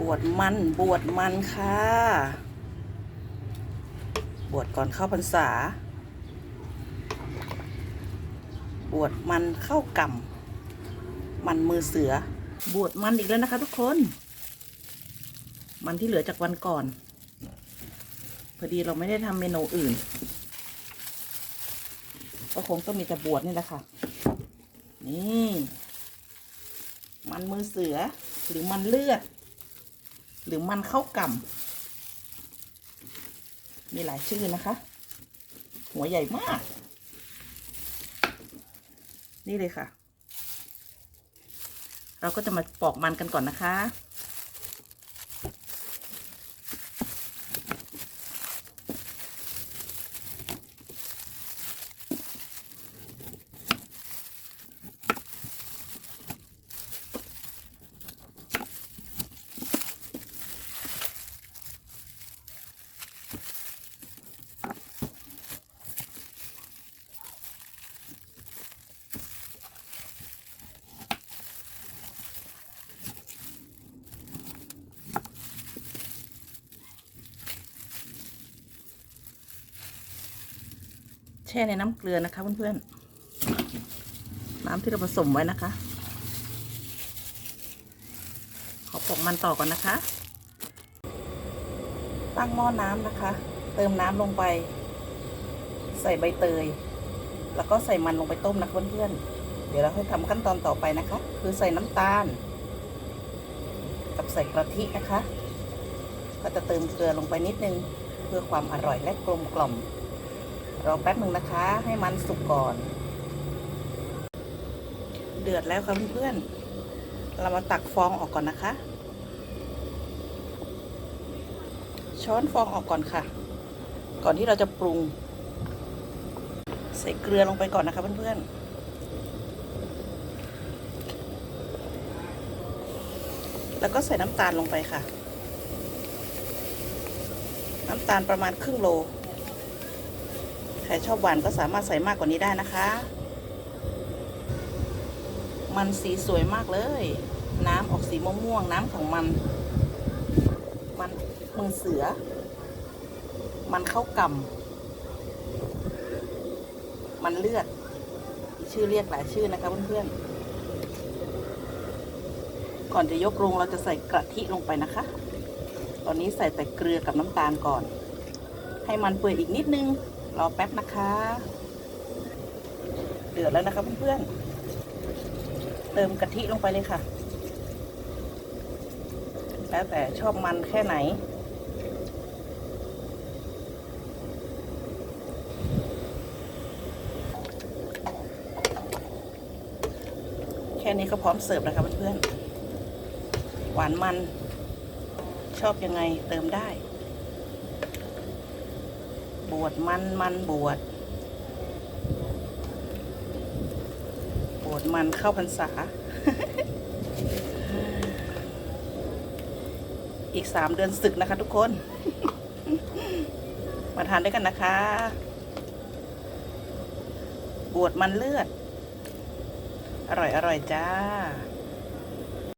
บวชมันบวชมันค่ะ บวชก่อนเข้าพรรษา บวชมันเข้ากรรมมันมือเสือ บวชมันอีกแล้วนะคะทุกคน มันที่เหลือจากวันก่อน พอดีเราไม่ได้ทำเมนูอื่น ก็คงต้องมีแต่บวชนี่แหละค่ะ นี่ มันมือเสือหรือมันเลือด หรือมันเข้ากล่ำมีหลายชื่อนะคะ หัวใหญ่มาก นี่เลยค่ะ เราก็จะมาปอกมันกันก่อนนะคะ แช่ในน้ำเกลือนะคะเพื่อนๆ น้ำที่เราผสมไว้นะคะ ขอปอกมันต่อก่อนนะคะ ตั้งหม้อน้ำนะคะ เติมน้ำลงไป ใส่ใบเตย แล้วก็ใส่มันลงไปต้มนะเพื่อนๆ เดี๋ยวเราค่อยทำขั้นตอนต่อไปนะคะ คือใส่น้ำตาล กับใส่กะทินะคะ ก็จะเติมเกลือลงไปนิดนึง เพื่อความอร่อยและกลมกล่อม รอแป๊บหนึ่งนะคะ ให้มันสุกก่อน เดือดแล้วค่ะเพื่อนๆเรามาตักฟองออกก่อนนะคะ ช้อนฟองออกก่อนค่ะ ก่อนที่เราจะปรุง ใส่เกลือลงไปก่อนนะคะเพื่อนๆแล้วก็ใส่น้ำตาลลงไปค่ะ น้ำตาลประมาณครึ่งโล ใครชอบหวานก็สามารถใส่มากกว่านี้ได้นะคะ มันสีสวยมากเลย น้ำออกสีม่วงๆน้ำของมัน มันมือเสือ มันเข้ากำมันเลือด ชื่อเรียกหลายชื่อนะคะเพื่อนๆ ก่อนจะยกลงเราจะใส่กะทิลงไปนะคะ ตอนนี้ใส่แต่เกลือกับน้ำตาลก่อน ให้มันเปื่อยอีกนิดนึง รอแป๊บนะคะ เดือดแล้วนะคะเพื่อนๆ เติมกะทิลงไปเลยค่ะ แล้วแต่ชอบมันแค่ไหน แค่นี้ก็พร้อมเสิร์ฟแล้วค่ะเพื่อนๆ หวานมันชอบยังไงเติมได้ บวชมันมันบวชบวชมันเข้าพรรษา อีกสามเดือนศึกนะคะทุกคน มาทานด้วยกันนะคะ บวชมันเลือด อร่อยอร่อยจ้า